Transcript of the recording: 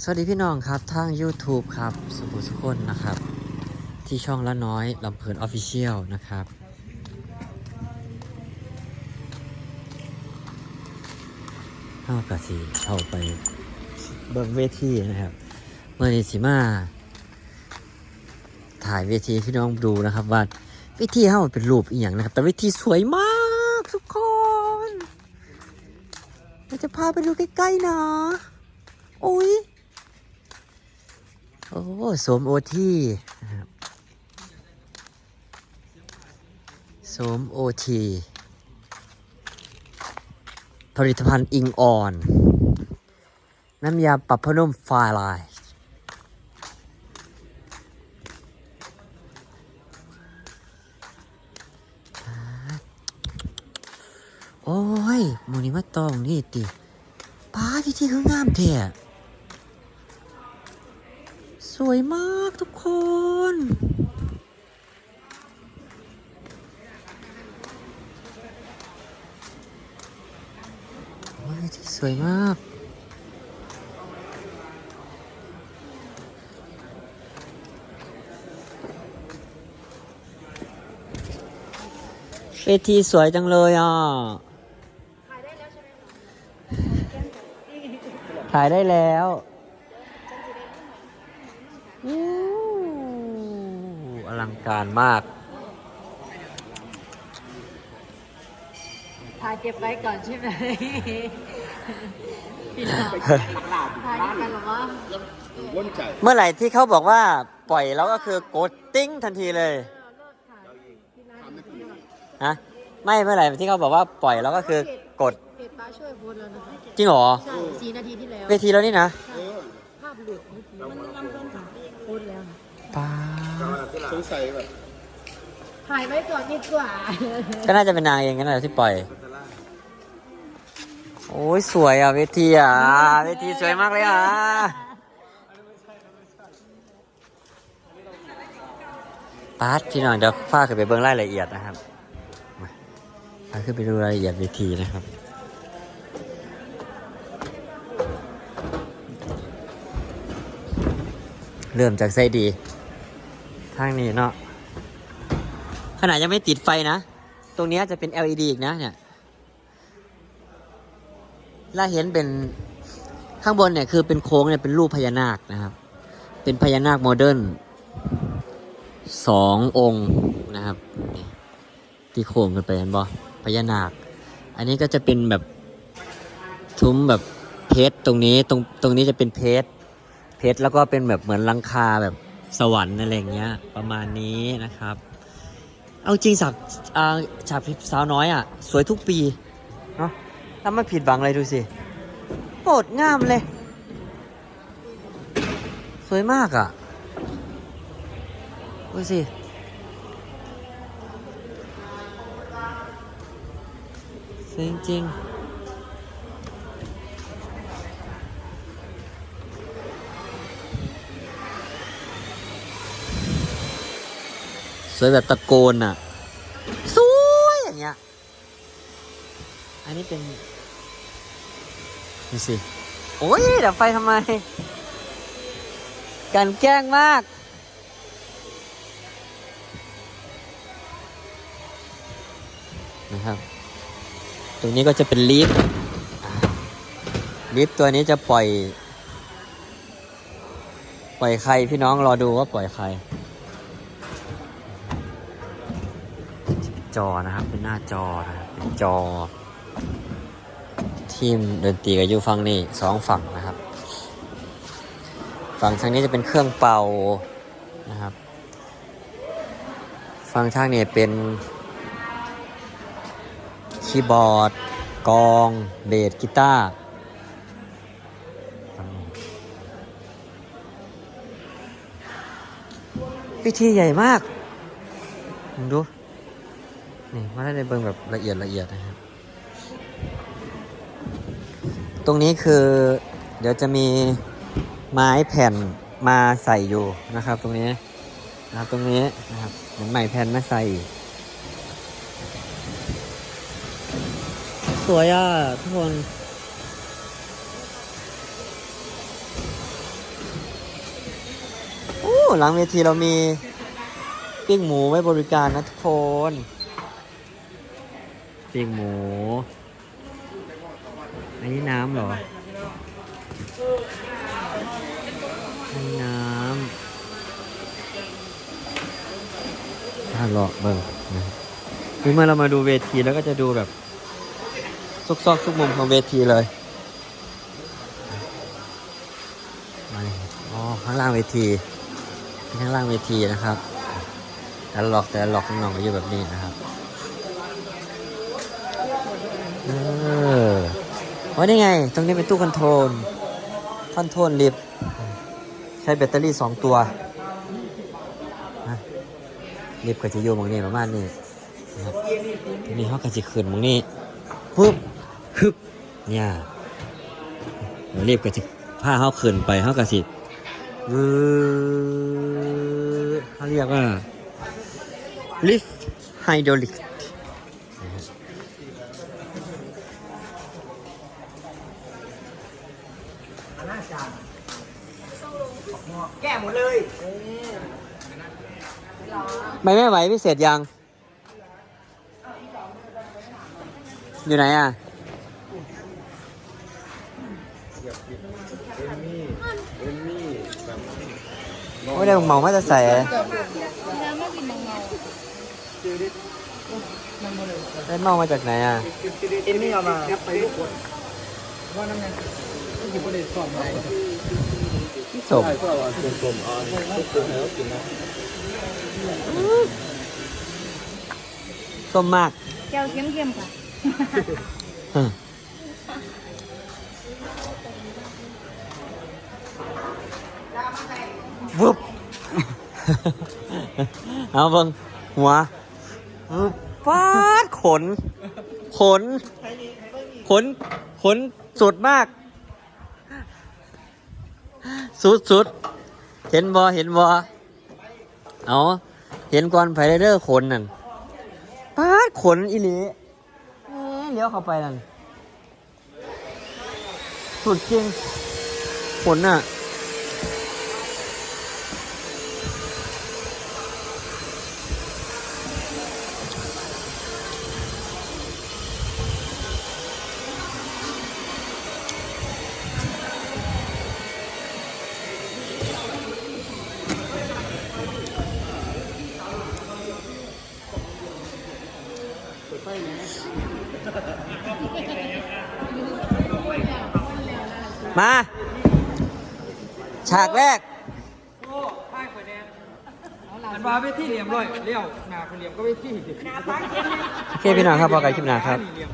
สวัสดีพี่น้องครับทาง YouTube ครับสุภุสุคนนะครับ ที่ช่องละน้อยลำเพลินออฟฟิเชียลนะครับ เข้ากะสีเข้าไปเบิ่งเวทีนะครับเมื่อนี้สิมา ถ่ายเวทีพี่น้องดูนะครับว่าเวทีเข้าเป็นรูปอีกอย่างนะครับ แต่เวทีสวยมากทุกคนเราจะพาไปดูใกล้ๆนะโอ้ย โอ้ สมโอทีสมโอทีผลิตภัณฑ์อิงออน น้ำยาปรับผ้านุ่มฟาลาย โอ้ยหมูนี้มาตองนี่ติป้าที่ที่คืองามเท่ สวยมากทุกคนโอ้ยที่สวยมากเวทีสวยจังเลยอะ ถ่ายได้แล้วอู้อ ลังการมากถ่ายเก็บไว้ก่อนใช่ไหมพี่น้องถ่ายด้วยกันเหรอวะวนใจเมื่อไหร่ที่เขาบอกว่าปล่อยแล้วก็คือกดติ้งทันทีเลยฮะไม่เมื่อไหร่ที่เขาบอกว่าปล่อยแล้วก็คือกดเพจป้าช่วยโพสต์แล้วนะจริงเหรอใช่สี่นาทีที่แล้วเวทีแล้วนี่นะเออภาพหลุดเมื่อกี้มันนำเพื่อนค่ะโพสต์แล้วนะป้าสงสัยแบบถ่ายไว้ก่อนดีกว่าก็น่าจะเป็นนางเองกันแหละที่ปล่อย โอ้ยสวยอะเวทีอะ เวทีสวยมากเลยอะ ปาร์ตพี่น้องเดี๋ยวฟ้าขึ้นไปเบิ้งรายละเอียดนะครับมาพาขึ้นไปดูรายละเอียดเวทีนะครับ เริ่มจากไส้ดีทางนี้เนาะขนาดยังไม่ติดไฟนะ ตรงนี้จะเป็น LED อีกนะเนี่ยล่าเห็นเป็นข้างบนเนี่ยคือเป็นโค้งเนี่ยเป็นรูปพญานาคนะครับ เป็นพญานาคโมเดิร์นสององค์นะครับที่โค้งกันไปเห็นบ่พญานาค อันนี้ก็จะเป็นแบบทุ้มแบบเพชรตรงนี้ตรงตรงนี้จะเป็นเพชร เพชรแล้วก็เป็นแบบเหมือนลังคาแบบสวรรค์อะไรเงี้ย ประมาณนี้นะครับ เอาจริงสักฉากสาวน้อยอะ สวยทุกปีเนาะถ้าไม่ผิดหวังเลยดูสิโคตรงามเลย สวยมากอะดูสิสวยจริงๆ วยแบบตะโกนอะ สวยอย่างเงี้ย อันนี้เป็นดูสิ โอ้ยเดี๋ยวไฟทำไม กันแกล้งมาก นะครับ ตรงนี้ก็จะเป็นลิฟต์อ่าลิฟต์ตัวนี้จะปล่อย ปล่อยใครพี่น้องรอดูว่าปล่อยใคร จอนะครับ เป็นหน้าจอนะครับเป็นจอ ทีมดนตรีก็อยู่ฝั่งนี้สองฝั่งนะครับ ฝั่งทางนี้จะเป็นเครื่องเป่านะครับ ฝั่งทางนี้เป็นคีย์บอร์ดกองเบสกีตาร์พิธีใหญ่มากดู นี่มาได้ในเบิงแบบละเอียดละเอียดนะครับ ตรงนี้คือ เดี๋ยวจะมีไม้แผ่นมาใส่อยู่นะครับ ตรงนี้นะครับตรงนี้นะครับเหมือนไม้แผ่นมาใส่ สวยอะทุกคนโอ้หลังเวทีเรามีปิ้งหมูไว้บริการนะทุกคน ปิ้งหมู อันนี้น้ำเหรออันนี้น้ำถ้าเลาะเบิ่งนะนี่เมื่อเรามาดูเวทีแล้วก็จะดูแบบซุกซอกทุกมุมของเวทีเลยมาเลยอ๋อข้างล่างเวที ข้างล่างเวทีนะครับ แต่ละล็อกแต่ละล็อกข้างนอกก็อยู่แบบนี้นะครับ เออว่านี่ไง ตรงนี้เป็นตู้คอนโทรล คอนโทรลลิฟต์ใช้แบตเตอรี่สองตัวลิฟต์ก็จะอยู่มองนี้ประมาณนี้นะครับทีนี้เขาก็จะขึ้นมองนี้ปุ๊บฮึบเนี่ยเดี๋ยวลิฟต์ก็จะพาเขาขึ้นไปเขาก็สิวือเขาเรียกว่าลิฟต์ไฮดรอลิก แก้หมดเลยไม่ไม่ไหวพิเศษยัง อยู่ไหนอะเอมมี่เอมมี่แบบไม่ได้เมามาจะใส่ได้เมามาจากไหนอะเอ็มมี่เอามาไปลูกคนว่าน้ำไงที่ประเด็นสอบไหน สมใช่พวกเราอะกลมๆอ่อนทุกคนแล้วกินนะส้มมากแก้วเข้มๆค่ะฮึวุบเอาเบิ่งหัววุบฟาดขน ขน ขน ขนสุดมาก สุดสุดเห็นบอเห็นบอเอาเห็นก่อนไฟไรเดอร์ขนนั่นปาดขนอีหลีเอ๊ะเลี้ยวเข้าไปนั่นสุดจริงขนน่ะ มา ฉากแรก โอ้ป้ายไฟแดงมันว่าไปที่เหลี่ยมเลยเลี้ยวหน้าไปเหลี่ยมก็ไปที่โอเคพี่น้องครับพอกันคลิปหน้าครับเหลี่ยม